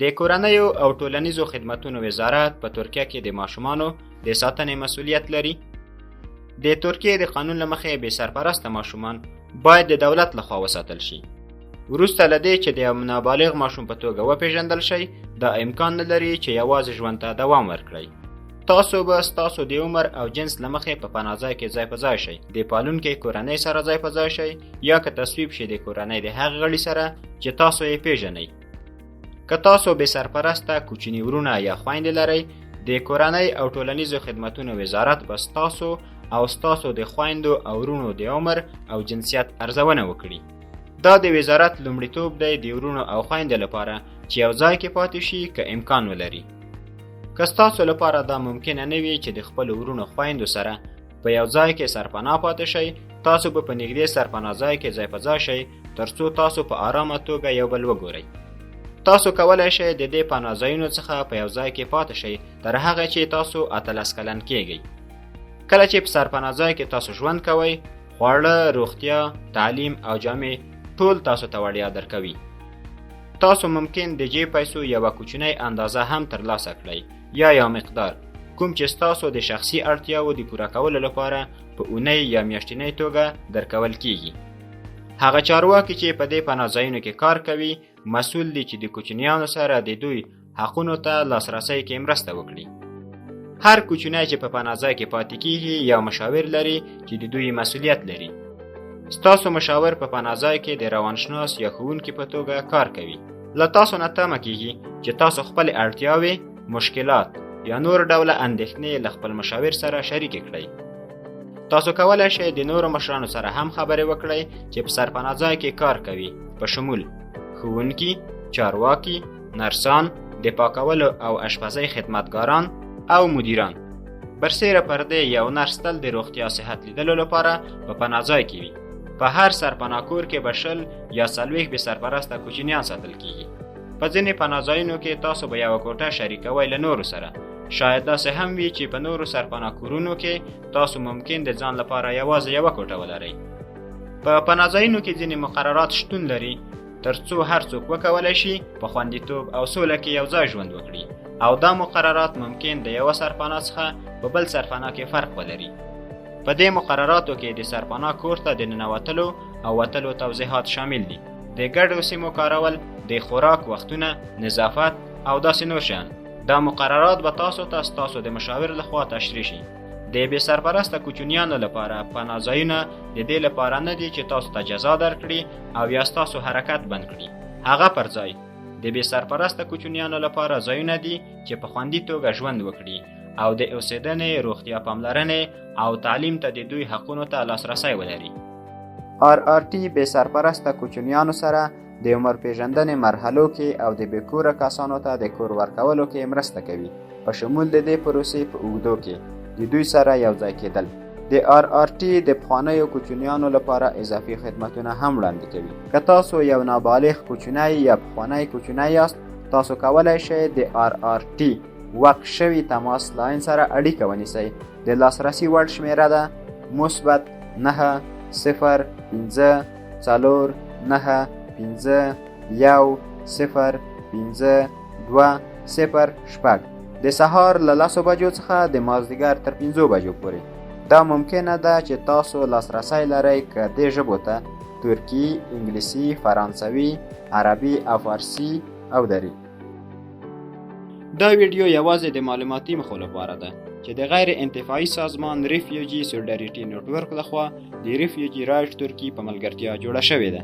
د کورنیو او ټولنیزو خدماتو وزارت په ترکیه کې د ماشومانو د ساتنې مسولیت لري. د ترکیه د قانون لمخې به سرپرسته ماشومان باید د دولت لخوا وساتل شي. وروسته لدې چې د نابالغ ماشوم په توګه وپیژندل شي دا امکان نه لري چې یوازې ژوند ته دوام ورکړي. تاسو به ستاسو د عمر او جنس لمخې په پناځای کې ځای په ځای شئ. د پالونکي کورنۍ سره ځای په ځای شئ یا که تصویب شي د کورنۍ د هغه غړي سره چې تاسو یې پیژنئ که تاسو به سرپرسته کوچني ورونه یا خویندې لرئ د کورنۍ او ټولنیزو خدماتونو وزارت به ستاسو او ستاسو د خویندو او ورونو د عمر او جنسیت ارزونه وکړي. دا د وزارت لومړیتوب دی د ورونو او خویندو لپاره چې یو ځای کې پاتې شي که امکان ولري. که ستاسو لپاره دا ممکنه نه وي چې د خپل ورونو خویندو سره په یو ځای کې سرپناه پاتې شئ تاسو به په نږدې سرپناه ځای کې ځای په ځای شئ ترڅو تاسو په آرامه توګه یو بل وګورئ تاسو کولای شئ د دې پناه ځایونو څخه په یو ځای کې پاتې شئ تر هغه چې تاسو اتلس کلن کیږئ. کله چې په سرپناه ځای کې تاسو ژوند کوئ خواړه روغتیا تعلیم او جامې ټول تاسو ته وړیا درکوي. تاسو ممکن د جیب پیسو یوه کوچنۍ اندازه هم ترلاسه کړئ یا یو مقدار. کوم چې ستاسو د شخصي اړتیاو د پوره کولو لپاره په اونۍ یا میاشتنۍ توګه درکول کیږي هغه چارواکي چې په دې پناهځایونو کې کار کوي مسول دي چې د کوچنیانو سره د دوی حقونو ته لاسرسی کې مرسته وکړي. هر کوچنی چې په پناهځای کې پاتې کیږي یو مشاور لري چې د دوی مسولیت لري. ستاسو مشاور په پناهځای کې د روانشناس یا ښوونکي په توګه کار کوي. له تاسو نه تمه کیږي چې تاسو خپل اړتیاوې مشکلات یا نور ډوله اندېښنې له خپل مشاور سره شریکې کړئ تاسو کولی شئ د نورو مشرانو سره هم خبرې وکړئ چې په سرپناهځای کې کار کوي. په شمول ښوونکي چارواکي نرسان د پاکولو او اشپزۍ خدمتګاران او مدیران. برسیره پرده یو نرس تل د روغتیا صحت لیدلو لپاره په پناهځای کې وي. په هر سرپناکور کې به شل یا څلوېښت بې سرپرسته کوچنیان ساتل کیږي. په ځینې پناهځایونو کې تاسو به یوه کوټه شریکوئ له نورو سره شاید داسې هم وي چې په نورو سرپناکورونو کې تاسو ممکن د ځان لپاره یوازې یوه کوټه ولرئ. په پناهځایونو کې ځینې مقررات شتون لري ترڅو هر څوک وکولی شي په خوندیتوب او سوله کې یو ځای ژوند وکړي. او دا مقررات ممکن د یوه سرپناه څخه په بل سرپناه کې فرق ولري. په دې مقرراتو کې د سرپناه کور ته د ننوتلو او وتلو توضیحات شامل دي. د ګډو سیمو کارول د خوراک وختونه نظافت او داسې نور شیان دا مقررات به تاسو ته ستاسو د مشاور لخوا تشریح شي. د بې سرپرسته کوچنیانو لپاره پناه ځایونه د دې لپاره نه دي چې تاسو ته جزا درکړي او یا ستاسو حرکت بند کړي. هغه پر ځای د بې سرپرسته کوچنیانو لپاره ځایونه دي چې په خوندي توګه ژوند وکړي او د اوسېدنې روغتیا پاملرنې او تعلیم ته د دوی حقونو ته لاسرسی ولري. آر آر ټي بې سرپرسته کوچنیانو سره د عمر پیژندنې مرحلو کې او د بېکوره کسانو ته د کور ورکولو کې مرسته کوي. په شمول د دې پروسې په اوږدو کې د دوی سره یو ځای کېدل. د آر آر ټي د پخوانیو کوچنیانو لپاره اضافي خدمتونه هم وړاندې کوي. که تاسو یو نابالغ کوچنی یا پخوانی کوچنی یاست تاسو کولی شئ د آر آر ټي وقف شوي تماس لاین سره اړیکه ونیسئ. د لاسرسي وړ شمیره ده مثبت نهه صفر پنځه څلور نهه پنځه یو صفر پنځه دوه صفر شپږ. د سهار له لسو بجو څخه د مازدیګر تر پنځو بجو پورې. دا ممکنه ده چې تاسو لاسرسی لرئ که دې ژبو ته ترکی انګلیسي فرانسوي عربي او فارسي او دری دا ویډیو یوازې د معلوماتي مخو لپاره ده چې د غیر انتفاعي سازمان ریفیوجی سولډریټي نټورک لخوا د ریفیوجی رایټ ترکی په ملګرتیا جوړه شوې ده